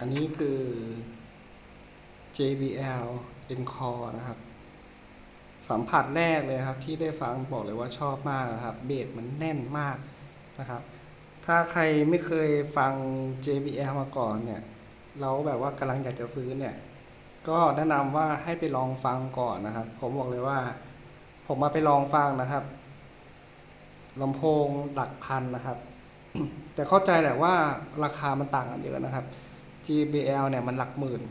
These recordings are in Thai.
อันนี้คือ JBL Encore นะครับ สัมผัสแรกเลยครับที่ได้ฟังบอกเลยว่าชอบมากนะครับ เบสมันแน่นมากนะครับ ถ้าใครไม่เคยฟัง JBL มาก่อนเนี่ยเราแบบว่ากำลังอยากจะซื้อเนี่ย ก็แนะนำว่าให้ไปลองฟังก่อนนะครับ ผมบอกเลยว่า ผมมาไปลองฟังนะครับลำโพงหลักพันนะครับ แต่เข้าใจแหละว่าราคามันต่างกันเยอะนะครับ JBL เนี่ยมันหลักหมื่น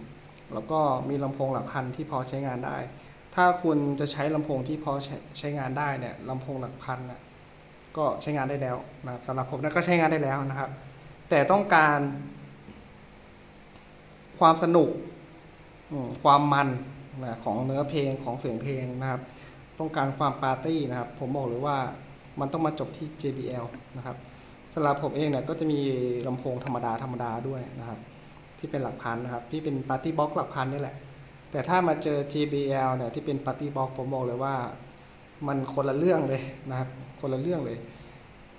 แล้วก็มีลำโพงหลักพันที่พอใช้งานได้ ถ้าคุณจะใช้ลำโพงที่พอใช้ใชงานได้เนี่ยลำโพงหลักพันน่ะก็ใช้งานได้แล้วนะครับสำหรับผมนะก็ใช้งานได้แล้วนะครับ แต่ต้องการความสนุกความมันนะของเนื้อเพลงของเสียงเพลงนะครับ ต้องการความปาร์ตี้นะครับ ผมบอกเลยว่ามันต้องมาจบที่ JBL นะครับสำหรับผมเองเนี่ยก็จะมีลำโพงธรรมดาธรรมดาด้วยนะครับ ที่เป็นหลักพันนะครับ ที่เป็นปาร์ตี้บ็อกหลักพันนี่แหละ แต่ถ้ามาเจอ JBL เนี่ยที่เป็นปาร์ตี้บ็อกผมบอกเลยว่า มันคนละเรื่องเลยนะครับ คนละเรื่องเลย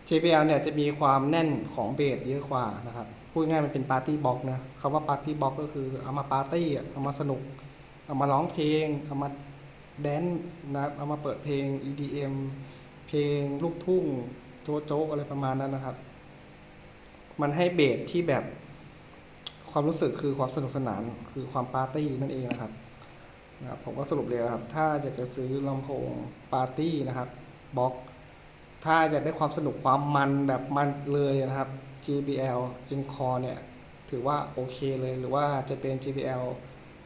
JBL เนี่ยจะมีความแน่นของเบสเยอะกว่านะครับ พูดง่ายๆมันเป็นปาร์ตี้บ็อกนะคำว่าปาร์ตี้บ็อกก็คือเอามาปาร์ตี้เอามาสนุก เอามาร้องเพลง เอามาแดนซ์นะครับ เอามาเปิดเพลง EDM เพลงลูกทุ่ง โจ๊ะโจ๊กอะไรประมาณนั้นนะครับ มันให้เบสที่แบบ ความรู้สึกคือความสนุกสนานคือความปาร์ตี้นั่นเองนะครับนะครับผมก็สรุปเลยครับ ถ้าอยากจะซื้อลำโพงปาร์ตี้นะครับบ็อก ถ้าอยากได้ความสนุกความมันแบบมันเลยนะครับ JBL Encore เนี่ยถือว่าโอเคเลยหรือว่าจะเป็น JBL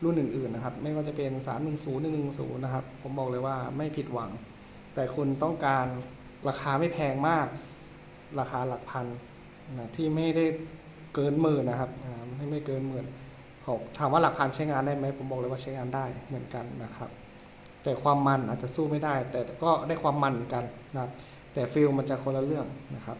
รุ่นอื่นๆนะครับ ไม่ว่าจะเป็น 310 110 นะครับ ผมบอกเลยว่าไม่ผิดหวัง แต่คุณต้องการราคาไม่แพงมาก ราคาหลักพันนะที่ไม่ได้เกินหมื่นนะครับ ให้ไม่เกินหมื่นหกถามว่าหลักพันใช้งานได้ไหมผมบอกเลยว่าใช้งานได้เหมือนกันนะครับ แต่ความมันอาจจะสู้ไม่ได้ แต่ก็ได้ความมันเหมือนกันนะครับแต่ฟิลมันจะคนละเรื่องนะครับ